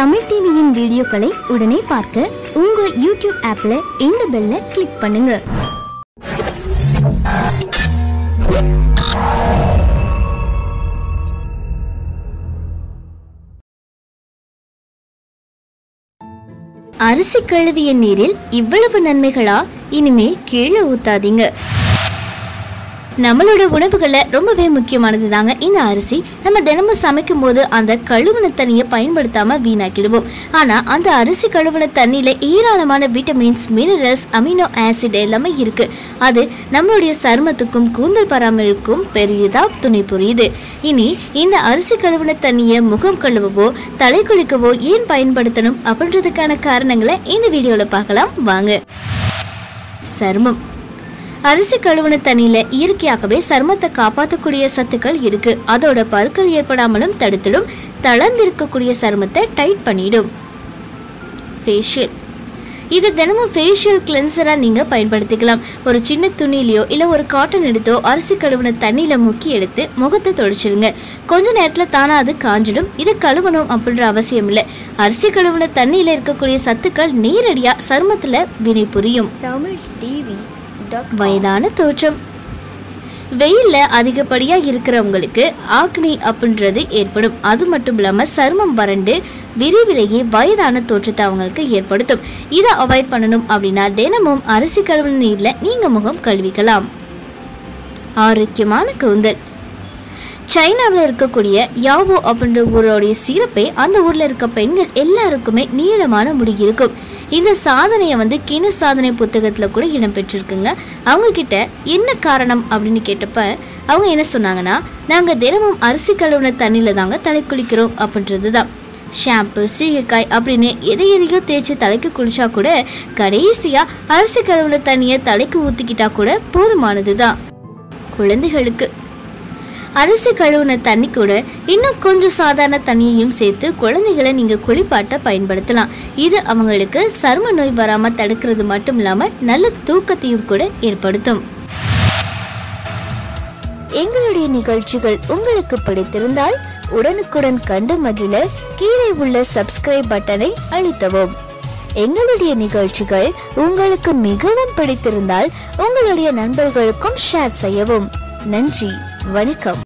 தமிழ் டிவியின் வீடியோக்களை உடனே பார்க்க உங்க யூடியூப் ஆப்ல இந்த பெல்ல கிளிக் பண்ணுங்க. அரிசி கழுவிய நீரில் இவ்வளவு நன்மைகளா? இனிமேல் கீழே ஊத்தாதீங்க. நம்மளோட உணவுகளில் ரொம்பவே முக்கியமானது தாங்க இந்த அரிசி. நம்ம தினமும் சமைக்கும் போது அந்த கழுவுன தண்ணியை பயன்படுத்தாமல் வீணாக்கிடுவோம். ஆனால் அந்த அரிசி கழுவுன தண்ணியில் ஏராளமான விட்டமின்ஸ் மினரல்ஸ் அமினோ ஆசிட் எல்லாமே இருக்குது அது நம்மளுடைய சருமத்துக்கும் கூந்தல் பராமரிப்புக்கும் பெரியதாக துணை புரியுது. இனி இந்த அரிசி கழுவுன தண்ணியை முகம் கழுவவோ தலை குளிக்கவோ ஏன் பயன்படுத்தணும் அப்படின்றதுக்கான காரணங்களை இந்த வீடியோவில் பார்க்கலாம். வாங்க. சருமம். அரிசி கழுவுன தண்ணியில இயற்கையாகவே சருமத்தை காப்பாற்றக்கூடிய சத்துக்கள் இருக்கு. அதோட பருக்கள் ஏற்படாமலும் தடுத்துடும். தளர்ந்திருக்கக்கூடிய சருமத்தை டைட் பண்ணிடும். ஃபேஷியல் இது தினமும் ஃபேஷியல் கிளென்சராக நீங்கள் பயன்படுத்திக்கலாம். ஒரு சின்ன துணியிலையோ இல்லை ஒரு காட்டன் எடுத்தோ அரிசி கழுவுன தண்ணியில் முக்கி எடுத்து முகத்தை தொடச்சிடுங்க. கொஞ்ச நேரத்தில் தானாக அது காஞ்சிடும். இதை கழுவணும் அப்படின்ற அவசியம் இல்லை. அரிசி கழுவுன தண்ணியில் இருக்கக்கூடிய சத்துக்கள் நேரடியாக சருமத்தில் வினை புரியும் தமிழ் டிவி வயதான தோற்றம். வெயில்ல அதிகப்படியாக இருக்கிறவங்களுக்கு ஆக்னி அப்படின்றது ஏற்படும். அது மட்டும் இல்லாமல் சருமம் வறண்டு விரைவிலேயே வயதான தோற்றத்தை அவங்களுக்கு ஏற்படுத்தும். இதை அவாய்ட் பண்ணணும் அப்படின்னா தினமும் அரிசி கழுவு நீரில் நீங்கள் முகம் கழுவிக்கலாம். ஆரோக்கியமான கூந்தல். சைனாவில் இருக்கக்கூடிய யாவோ அப்படின்ற ஊரோடைய சிறப்பே அந்த ஊரில் இருக்க பெண்கள் எல்லாருக்குமே நீளமான முடி இருக்கும். இந்த சாதனையை வந்து கின சாதனை புத்தகத்தில் கூட இடம்பெற்றிருக்குங்க அவங்கக்கிட்ட என்ன காரணம் அப்படின்னு கேட்டப்ப அவங்க என்ன சொன்னாங்கன்னா நாங்கள் தினமும் அரிசி கழுவுன தண்ணியில் தாங்க தலை குளிக்கிறோம் அப்படின்றது தான் ஷாம்பு சீகைக்காய் அப்படின்னு எதை எதையோ தேய்ச்சி தலைக்கு குளிச்சா கூட கடைசியாக அரிசி கழுவுன தண்ணியை தலைக்கு ஊற்றிக்கிட்டா கூட போதுமானது தான் குழந்தைகளுக்கு அரிசி கழுவுன தண்ணி கூட இன்னும் கொஞ்சம் சாதாரண தண்ணியையும் சேர்த்து குழந்தைகளை நீங்கள் குளிப்பாட்ட பயன்படுத்தலாம். இது அவங்களுக்கு சரும நோய் வராமல் தடுக்கிறது மட்டும் இல்லாமல் நல்ல தூக்கத்தையும் கூட ஏற்படுத்தும். எங்களுடைய நிகழ்ச்சிகள் உங்களுக்கு பிடித்திருந்தால் உடனுக்குடன் கண்டு மகிழ கீழே உள்ள சப்ஸ்கிரைப் பட்டனை அழுத்தவும். எங்களுடைய நிகழ்ச்சிகள் உங்களுக்கு மிகவும் பிடித்திருந்தால் உங்களுடைய நண்பர்களுக்கும் ஷேர் செய்யவும். நன்றி. வணக்கம்